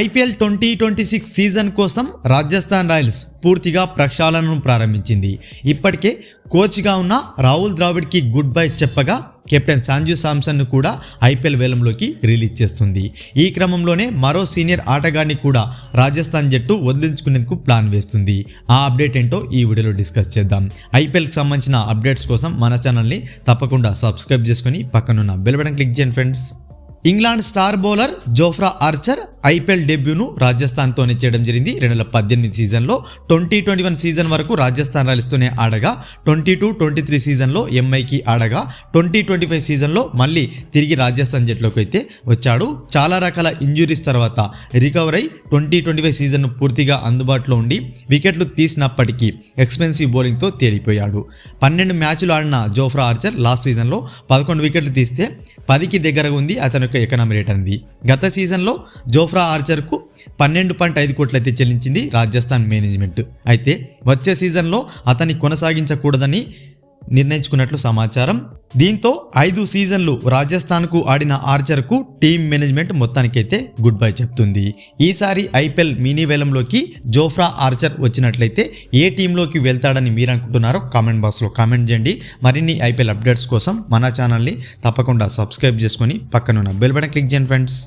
IPL twenty twenty six season కోసం Rajasthan Royals పూర్తిగా ప్రక్షాళనను ప్రారంభించింది. ఇప్పటికే కోచ్గా ఉన్న రాహుల్ ద్రావిడ్కి గుడ్ బై చెప్పగా కెప్టెన్ సంజు సామ్సన్ను కూడా ఐపీఎల్ వేలంలోకి రిలీజ్ చేస్తుంది. ఈ క్రమంలోనే మరో సీనియర్ ఆటగాడిని కూడా రాజస్థాన్ జట్టు వదిలించుకునేందుకు ప్లాన్ వేస్తుంది. ఆ అప్డేట్ ఏంటో ఈ వీడియోలో డిస్కస్ చేద్దాం. ఐపీఎల్కి సంబంధించిన అప్డేట్స్ కోసం మన ఛానల్ని తప్పకుండా సబ్స్క్రైబ్ చేసుకొని పక్కనున్న బెల్ బటన్ క్లిక్ చేయండి friends. England star bowler Jofra Archer IPL డెబ్యూను రాజస్థాన్తోనే చేయడం జరిగింది. రెండు వేల పద్దెనిమిది సీజన్లో ట్వంటీ ట్వంటీ వన్ సీజన్ వరకు రాజస్థాన్ రాయల్స్తోనే ఆడగా ట్వంటీ టూ ట్వంటీ త్రీ సీజన్లో ఎంఐకి ఆడగా ట్వంటీ ట్వంటీ ఫైవ్ సీజన్లో మళ్ళీ తిరిగి రాజస్థాన్ జట్లోకి అయితే వచ్చాడు. చాలా రకాల ఇంజురీస్ తర్వాత రికవర్ అయి ట్వంటీ ట్వంటీ ఫైవ్ సీజన్ పూర్తిగా అందుబాటులో ఉండి వికెట్లు తీసినప్పటికీ ఎక్స్పెన్సివ్ బౌలింగ్తో తేలిపోయాడు. పన్నెండు మ్యాచ్లు ఆడిన జోఫ్రా ఆర్చర్ లాస్ట్ సీజన్లో పదకొండు వికెట్లు తీస్తే పదికి దగ్గరగా ఉంది. అతను యొక్క ఎకనామీ రేట్ అనేది. గత సీజన్లో జోఫ్రా ఆర్చర్కు పన్నెండు పాయింట్ ఐదు కోట్లు అయితే చెల్లించింది రాజస్థాన్ మేనేజ్మెంట్ అయితే వచ్చే సీజన్లో అతన్ని కొనసాగించకూడదని నిర్ణయించుకున్నట్లు సమాచారం. దీంతో ఐదు సీజన్లు రాజస్థాన్కు ఆడిన ఆర్చర్కు టీమ్ మేనేజ్మెంట్ మొత్తానికైతే గుడ్ బై చెప్తుంది. ఈసారి ఐపీఎల్ మినీ వేలంలోకి జోఫ్రా ఆర్చర్ వచ్చినట్లయితే ఏ టీంలోకి వెళ్తాడని మీరు అనుకుంటున్నారో కామెంట్ బాక్స్లో కామెంట్ చేయండి. మరిన్ని ఐపీఎల్ అప్డేట్స్ కోసం మన ఛానల్ని తప్పకుండా సబ్స్క్రైబ్ చేసుకొని పక్కనున్న బెల్ బటన్ క్లిక్ చేయండి ఫ్రెండ్స్.